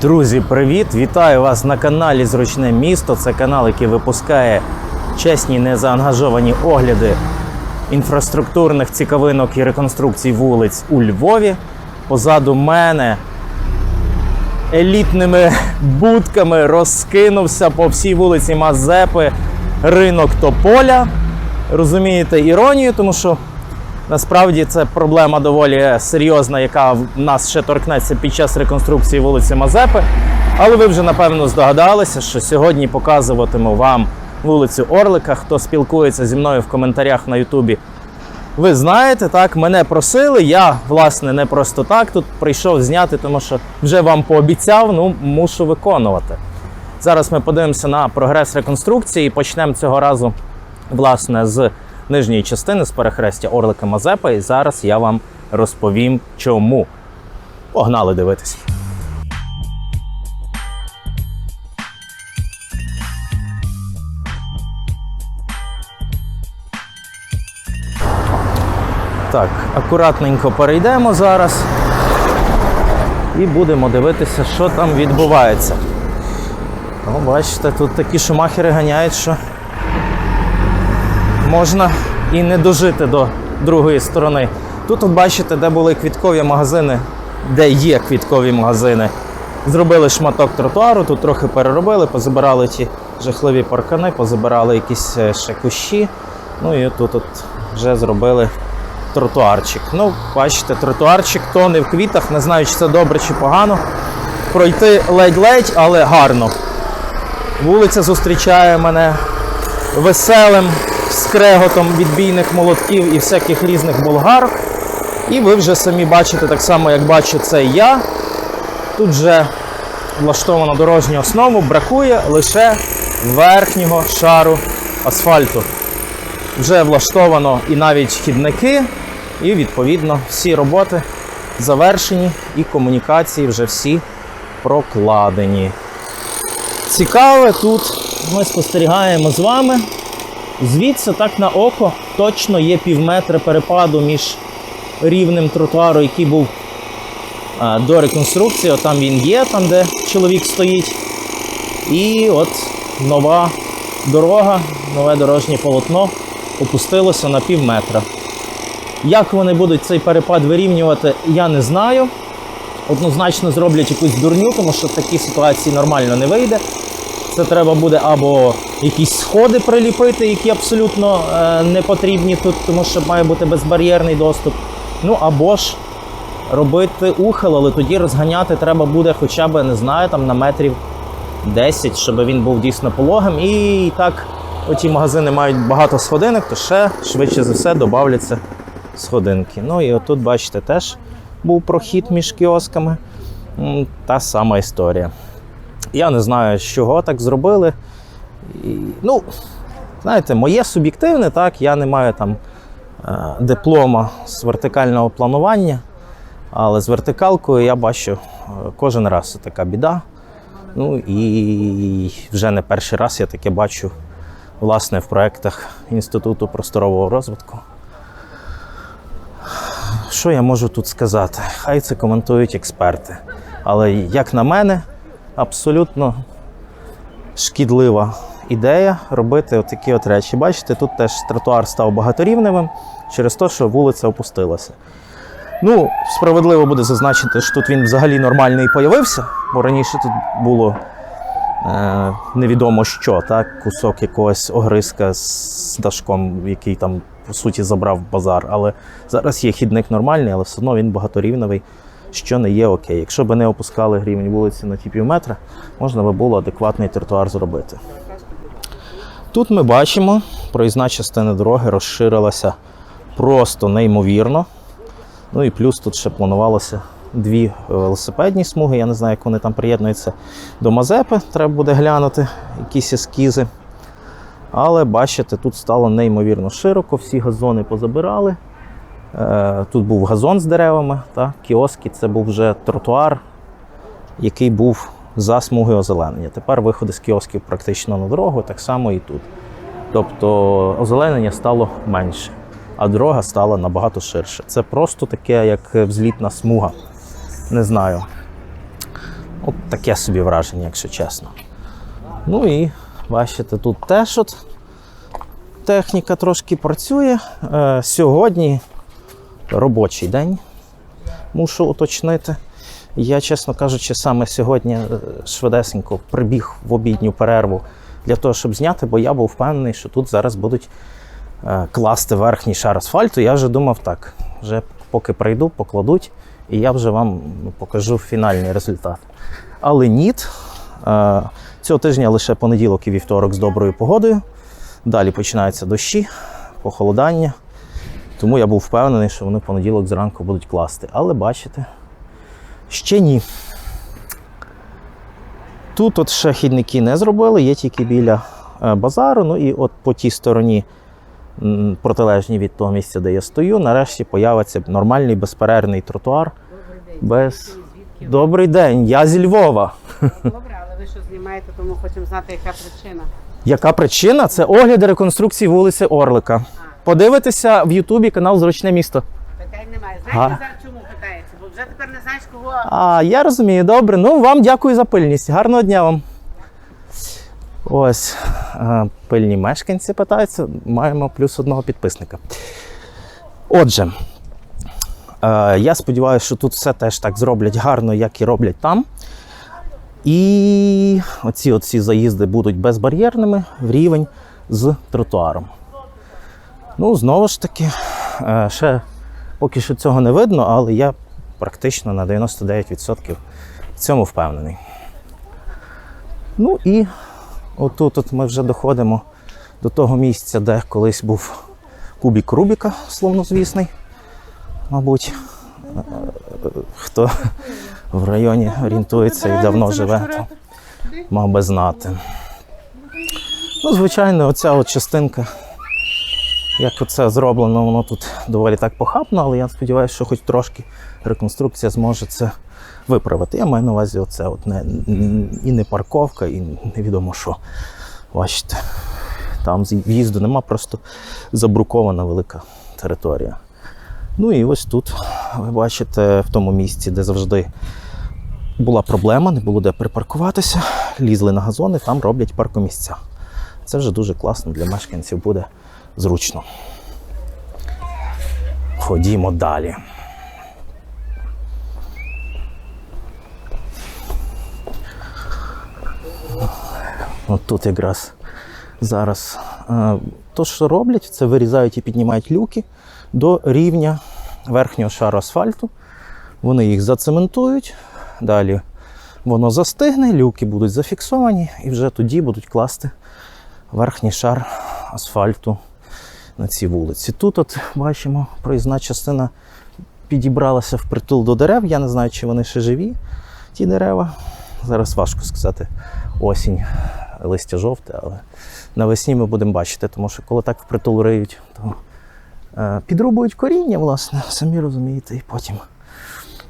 Друзі, привіт! Вітаю вас на каналі Зручне місто. Це канал, який випускає чесні незаангажовані огляди інфраструктурних цікавинок і реконструкцій вулиць у Львові. Позаду мене елітними будками розкинувся по всій вулиці Мазепи ринок Тополя. Розумієте іронію, тому що Насправді це проблема доволі серйозна, яка в нас ще торкнеться під час реконструкції вулиці Мазепи. Але ви вже напевно здогадалися, що сьогодні показуватиму вам вулицю Орлика. Хто спілкується зі мною в коментарях на Ютубі, ви знаєте, так, мене просили. Я, власне, не просто так тут прийшов зняти, тому що вже вам пообіцяв, ну мушу виконувати. Зараз ми подивимося на прогрес реконструкції і почнемо цього разу, власне, з нижньої частини з перехрестя Орлика Мазепа. І зараз я вам розповім, чому. Погнали дивитись. Так, акуратненько перейдемо зараз і будемо дивитися, що там відбувається. О, бачите, тут такі шумахери ганяють, що можна і не дожити до другої сторони. Тут, от бачите, де були квіткові магазини, де є квіткові магазини. Зробили шматок тротуару, тут трохи переробили, позабирали ті жахливі паркани, позабирали якісь е, ще кущі. Ну і тут от вже зробили тротуарчик. Ну, бачите, тротуарчик то не в квітах, не знаю, чи це добре чи погано. Пройти ледь-ледь, але гарно. Вулиця зустрічає мене веселим скреготом відбійних молотків і всяких різних болгарок. І ви вже самі бачите, так само, як бачу це я. Тут вже влаштовано дорожню основу, бракує лише верхнього шару асфальту. Вже влаштовано і навіть хідники, і відповідно всі роботи завершені, і комунікації вже всі прокладені. Цікаве тут ми спостерігаємо з вами. Звідси так на око точно є пів метра перепаду між рівнем тротуару, який був а, до реконструкції. От Там він є, там де чоловік стоїть. І от нова дорога, нове дорожнє полотно опустилося на пів метра. Як вони будуть цей перепад вирівнювати, я не знаю. Однозначно зроблять якусь дурню, тому що в такій ситуації нормально не вийде. Це треба буде або якісь сходи приліпити, які абсолютно е, не потрібні тут, тому що має бути безбар'єрний доступ. Ну або ж робити ухил, але тоді розганяти треба буде хоча б, не знаю, там на метрів 10, щоб він був дійсно пологим. І так, оті магазини мають багато сходинок, то ще швидше за все додавляться сходинки. Ну і отут, бачите, теж був прохід між кіосками. Та сама історія. Я не знаю, з чого так зробили. І, ну, знаєте, моє суб'єктивне, так, я не маю там е, диплома з вертикального планування, але з вертикалкою я бачу е, кожен раз така біда. Ну і вже не перший раз я таке бачу власне в проєктах Інституту просторового розвитку. Що я можу тут сказати? Хай це коментують експерти. Але як на мене, абсолютно шкідлива ідея робити отакі от речі. Бачите, тут теж тротуар став багаторівневим через те, що вулиця опустилася. Ну, справедливо буде зазначити, що тут він взагалі нормальний появився, бо раніше тут було е, невідомо що, так? кусок якогось огризка з дашком, який там, по суті, забрав базар. Але зараз є хідник нормальний, але все одно він багаторівневий, що не є окей. Якщо б не опускали рівень вулиці на ті пів метра, можна би було адекватний тротуар зробити. Тут ми бачимо, проїзна частина дороги розширилася просто неймовірно. Ну і плюс тут ще планувалося дві е, велосипедні смуги. Я не знаю, як вони там приєднуються до Мазепи. Треба буде глянути якісь ескізи. Але бачите, тут стало неймовірно широко, всі газони позабирали. Е, Тут був газон з деревами, та, кіоски це був вже тротуар, який був за смугою озеленення. Тепер виходи з кіосків практично на дорогу, так само і тут. Тобто озеленення стало менше, а дорога стала набагато ширше. Це просто таке, як взлітна смуга. Не знаю. От таке собі враження, якщо чесно. Ну і бачите, тут теж от техніка трошки працює. Е, сьогодні робочий день, мушу уточнити. Я, чесно кажучи, саме сьогодні е, швидесенько прибіг в обідню перерву для того, щоб зняти, бо я був впевнений, що тут зараз будуть е, класти верхній шар асфальту. Я вже думав так, вже поки прийду, покладуть, і я вже вам покажу фінальний результат. Але ні, е, цього тижня лише понеділок і вівторок з доброю погодою. Далі починаються дощі, похолодання. Тому я був впевнений, що вони в понеділок зранку будуть класти. Але бачите, ще ні. Тут от ще хідники не зробили, є тільки біля е, базару. Ну і от по тій стороні, протилежній від того місця, де я стою, нарешті появиться нормальний безперервний тротуар. Без... Добрий день, я зі Львова. Добре, але ви що знімаєте, тому хочемо знати, яка причина. Яка причина? Це огляди реконструкції вулиці Орлика. Подивитися в Ютубі канал Зручне місто. Питань немає. Знаєте, зараз чому питається? Бо вже тепер не знаєш, кого. А, я розумію, добре. Ну, вам дякую за пильність. Гарного дня вам. Ось е, пильні мешканці питаються. Маємо плюс одного підписника. Отже, е, я сподіваюся, що тут все теж так зроблять гарно, як і роблять там. І оці оці заїзди будуть безбар'єрними в рівень з тротуаром. Ну, знову ж таки, е, ще поки що цього не видно, але я практично на 99% в цьому впевнений. Ну і отут от ми вже доходимо до того місця, де колись був кубік Рубіка, словнозвісний. Мабуть, хто в районі орієнтується і давно живе, то мав би знати. Ну, звичайно, оця от частинка, як оце зроблено, воно тут доволі так похабно, але я сподіваюся, що хоч трошки реконструкція зможе це виправити. Я маю на увазі оце от не, і не парковка, і невідомо що. Бачите, там в'їзду нема, просто забрукована велика територія. Ну і ось тут, ви бачите, в тому місці, де завжди була проблема, не було де припаркуватися, лізли на газони, там роблять паркомісця. Це вже дуже класно для мешканців буде зручно. Ходімо далі. От тут якраз зараз е, то, що роблять, це вирізають і піднімають люки до рівня верхнього шару асфальту. Вони їх зацементують, далі воно застигне, люки будуть зафіксовані, і вже тоді будуть класти верхній шар асфальту на цій вулиці. Тут, от бачимо, проїзна частина підібралася впритул до дерев. Я не знаю, чи вони ще живі, ті дерева. Зараз важко сказати осінь, листя жовте, але навесні ми будемо бачити, тому що коли так впритул риють, то е, підрубують коріння, власне, самі розумієте, і потім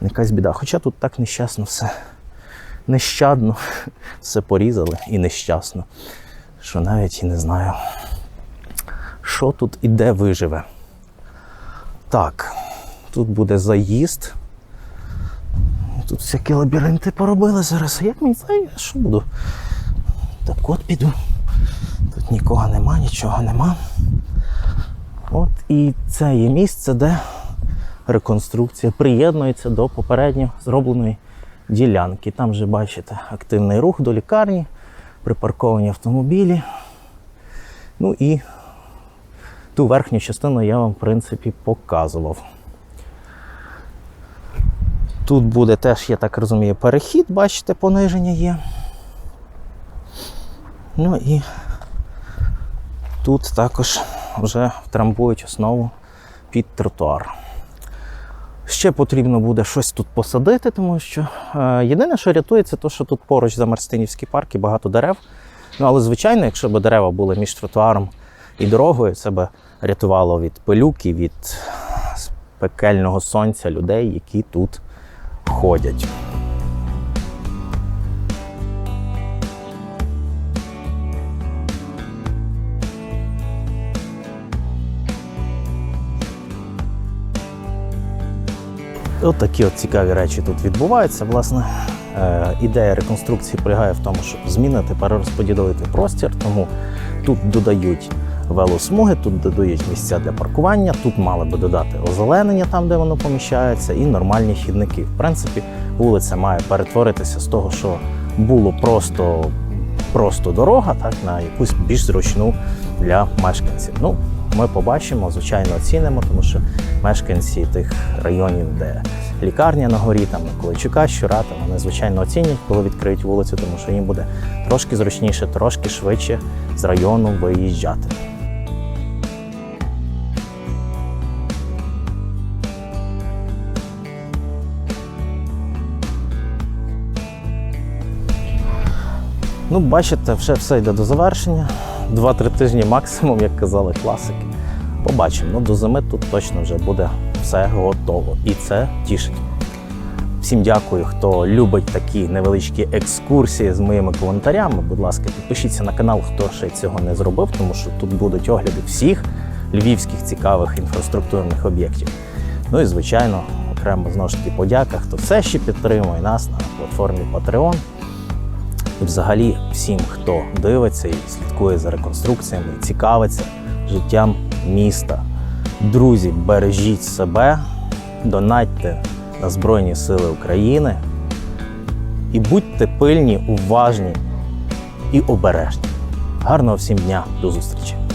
якась біда. Хоча тут так нещасно все нещадно, все порізали і нещасно, що навіть і не знаю, що тут і де виживе. Так, тут буде заїзд. Тут всякі лабіринти поробили зараз. А Як мені знаю, що буду? Так от піду. Тут нікого нема, нічого нема. От і це є місце, де реконструкція приєднується до попередньо зробленої ділянки. Там вже бачите активний рух до лікарні, припарковані автомобілі. Ну і ту верхню частину я вам, в принципі, показував. Тут буде теж, я так розумію, перехід, бачите, пониження є. Ну і тут також вже втрамбують основу під тротуар. Ще потрібно буде щось тут посадити, тому що е, єдине, що рятує, це те, що тут поруч за Марстинівський парк і багато дерев. Ну, але, звичайно, якщо б дерева були між тротуаром і дорогою, це б рятувало від пилюки, від пекельного сонця людей, які тут ходять. От такі от цікаві речі тут відбуваються, власне. Е, ідея реконструкції полягає в тому, щоб змінити, перерозподілити простір. Тому тут додають велосмуги, тут додають місця для паркування, тут мали би додати озеленення там, де воно поміщається, і нормальні хідники. В принципі, вулиця має перетворитися з того, що було просто, просто дорога, так, на якусь більш зручну для мешканців. Ну, ми побачимо, звичайно, оцінимо, тому що мешканці тих районів, де лікарня на горі, там Миколайчука, Щура, там вони звичайно оцінять, коли відкриють вулицю, тому що їм буде трошки зручніше, трошки швидше з району виїжджати. Ну, бачите, вже все йде до завершення. Два-три тижні максимум, як казали класики. Побачимо. Ну, до зими тут точно вже буде все готово. І це тішить. Всім дякую, хто любить такі невеличкі екскурсії з моїми коментарями. Будь ласка, підпишіться на канал, хто ще цього не зробив, тому що тут будуть огляди всіх львівських цікавих інфраструктурних об'єктів. Ну і звичайно, окремо знову ж таки подяка, хто все ще підтримує нас на платформі Patreon. І взагалі всім, хто дивиться і слідкує за реконструкціями, цікавиться життям міста. Друзі, бережіть себе, донатьте на Збройні Сили України і будьте пильні, уважні і обережні. Гарного всім дня, до зустрічі!